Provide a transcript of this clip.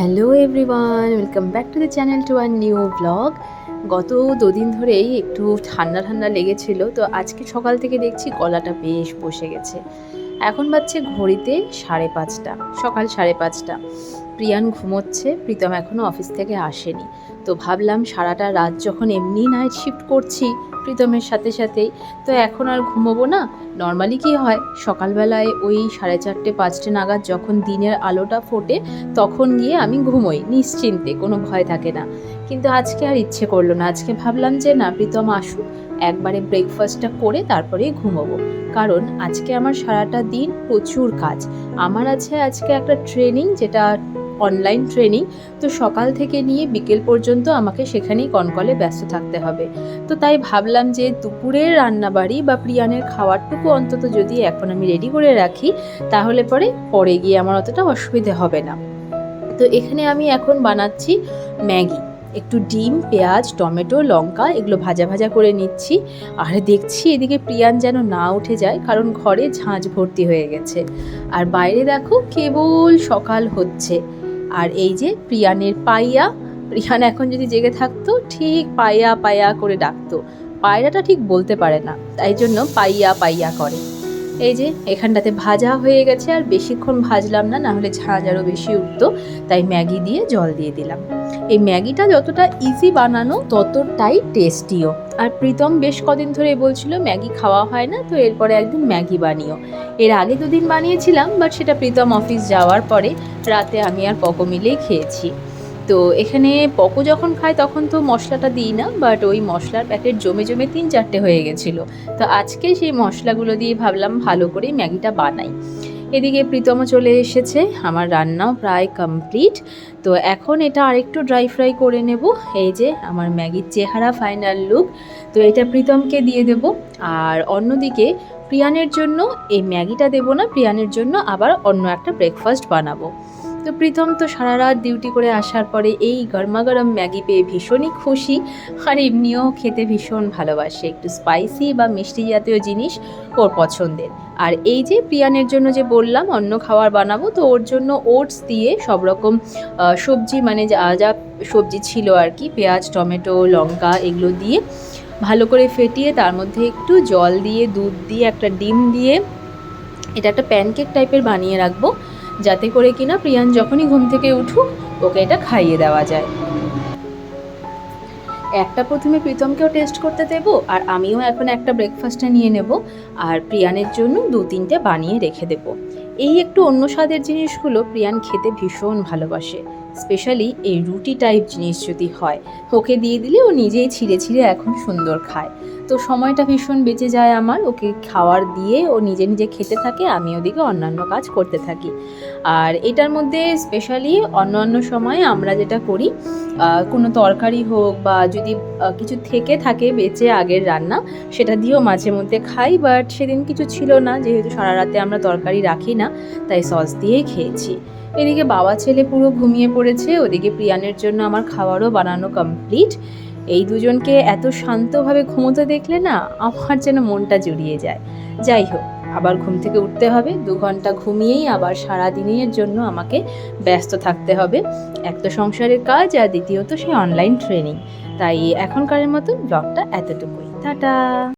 Hello everyone, welcome back to the channel to our new blog. গত দুদিন ধরেই একটু ঠান্ডা ঠান্ডা লেগেছিল, তো আজকে সকাল থেকে দেখছি গলাটা বেশ বসে গেছে। এখন বাজছে ঘড়িতে সাড়ে পাঁচটা, সকাল সাড়ে পাঁচটা। প্রিয়ান ঘুমোচ্ছে, প্রীতম এখনও অফিস থেকে আসেনি। তো ভাবলাম সারাটা রাত যখন এমনি নাইট শিফট করছি প্রীতমের সাথে সাথেই, তো এখন আর ঘুমোবো না? নর্মালি কি হয়? সকালবেলায় ওই সাড়ে চারটে, পাঁচটে নাগাদ যখন দিনের আলোটা ফোটে, তখন গিয়ে আমি ঘুমোই, নিশ্চিন্তে, কোনো ভয় থাকে না। কিন্তু আজকে আর ইচ্ছে করল না। আজকে ভাবলাম যে না, প্রীতম আসুক একবারে ব্রেকফাস্টটা করে তারপরে ঘুমোবো। কারণ আজকে আমার সারাটা দিন প্রচুর কাজ। আমার আছে আজকে একটা ট্রেনিং যেটা অনলাইন ট্রেনিং তো সকাল থেকে নিয়ে বিকেল পর্যন্ত আমাকে সেখানেই কনকলে ব্যস্ত থাকতে হবে। তো তাই ভাবলাম যে দুপুরের রান্নাবাড়ি বা প্রিয়ানের খাওয়ারটুকু অন্তত যদি এখন আমি রেডি করে রাখি, তাহলে পরে পরে গিয়ে আমার অতটা অসুবিধে হবে না। তো এখানে আমি এখন বানাচ্ছি ম্যাগি। একটু ডিম, পেঁয়াজ, টমেটো, লঙ্কা এগুলো ভাজা ভাজা করে নিচ্ছি। আর দেখছি এদিকে প্রিয়ান যেন না উঠে যায় কারণ ঘরে ঝাঁঝ ভর্তি হয়ে গেছে। আর বাইরে দেখো কেবল সকাল হচ্ছে। আর এই যে প্রিয়ানের পাইয়া, প্রিয়ান এখন যদি জেগে থাকতো ঠিক পাইয়া পাইয়া করে ডাকতো। পায়রাটা ঠিক বলতে পারে না, তাই জন্য পাইয়া পাইয়া করে। এই যে, এখানটাতে ভাজা হয়ে গেছে আর বেশিক্ষণ ভাজলাম না না হলে ঝাঁঝ আরও বেশি উঠতো, তাই ম্যাগি দিয়ে জল দিয়ে দিলাম। এই ম্যাগিটা যতটা ইজি বানানো, ততটাই টেস্টিও আর প্রীতম বেশ কদিন ধরে বলছিল, ম্যাগি খাওয়া হয় না, তো এরপরে একদিন ম্যাগি বানিও। এর আগে দুদিন বানিয়েছিলাম, বাট সেটা প্রীতম অফিস যাওয়ার পরে রাতে আমি আর পকো মিলেই খেয়েছি। তো এখানে পকো যখন খায় তখন তো মশলাটা দিই না বাট ওই মশলার প্যাকেট জমে জমে তিন চারটে হয়ে গেছিল। তো আজকে সেই মশলাগুলো দিয়ে ভাবলাম ভালো করে ম্যাগিটা বানাই। এদিকে প্রীতমও চলে এসেছে, আমার রান্নাও প্রায় কমপ্লিট তো এখন এটা আরেকটু ড্রাই ফ্রাই করে নেব, এই যে আমার ম্যাগির চেহারা ফাইনাল লুক তো এটা প্রীতমকে দিয়ে দেব, আর অন্যদিকে প্রিয়ানের জন্য, এই ম্যাগিটা দেবো না, প্রিয়ানের জন্য আবার অন্য একটা ব্রেকফাস্ট বানাবো। তো প্রীতম তো সারা রাত ডিউটি করে আসার পরে এই গরমা গরম ম্যাগি পেয়ে ভীষণই খুশি। আর এমনিও খেতে ভীষণ ভালোবাসে। একটু স্পাইসি বা মিষ্টি জাতীয় জিনিস ওর পছন্দের। আর এই যে প্রিয়ানের জন্য যে বললাম অন্য খাবার বানাবো, তো ওর জন্য ওটস দিয়ে সব রকম সবজি মানে যা যা সবজি ছিল আর কি, পেঁয়াজ, টমেটো, লঙ্কা এগুলো দিয়ে ভালো করে ফেটিয়ে তার মধ্যে একটু জল দিয়ে, দুধ দিয়ে, একটা ডিম দিয়ে, এটা একটা প্যানকেক টাইপের বানিয়ে রাখব। যাতে করে কিনা প্রিয়ান যখনই ঘুম থেকে উঠুক, ওকে এটা খাইয়ে দেওয়া যায়। একটা প্রথমে প্রীতমকেও টেস্ট করতে দেব, আর আমিও এখন একটা ব্রেকফাস্টটা নিয়ে নেব, আর প্রিয়ানের জন্য দু তিনটে বানিয়ে রেখে দেব। এই একটু অন্য স্বাদের জিনিসগুলো প্রিয়ান খেতে ভীষণ ভালোবাসে স্পেশালি এই রুটি টাইপ জিনিস যদি হয়, ওকে দিয়ে দিলে ও নিজেই ছিঁড়ে ছিঁড়ে এখন সুন্দর খায়। তো সময়টা ভীষণ বেঁচে যায় আমার। ওকে খাওয়ার দিয়ে ও নিজে নিজে খেতে থাকে, আমি ওদিকে অন্যান্য কাজ করতে থাকি। আর এটার মধ্যে স্পেশালি অন্য অন্য সময় আমরা যেটা করি কোনো তরকারি হোক বা যদি কিছু থেকে থাকে বেঁচে আগের রান্না, সেটা দিয়েও মাঝে মধ্যে খাই বাট সেদিন কিছু ছিল না, যেহেতু সারা রাতে আমরা তরকারি রাখি না, তাই সস দিয়েই খেয়েছি। এদিকে বাবা ছেলে পুরো ঘুমিয়ে পড়েছে, ওদিকে প্রিয়ানের জন্য আমার খাবারও বানানো কমপ্লিট এই দুজনকে এত শান্তভাবে ঘুমোতে দেখলে না আমার যেন মনটা জুড়িয়ে যায়। যাই হোক, আবার ঘুম থেকে উঠতে হবে, দু ঘণ্টা ঘুমিয়েই আবার সারা দিনের জন্য আমাকে ব্যস্ত থাকতে হবে। এক তো সংসারের কাজ আর দ্বিতীয়ত সেই অনলাইন ট্রেনিং তাই এখনকারের মতো ব্লগটা এতটুকুই। টাটা!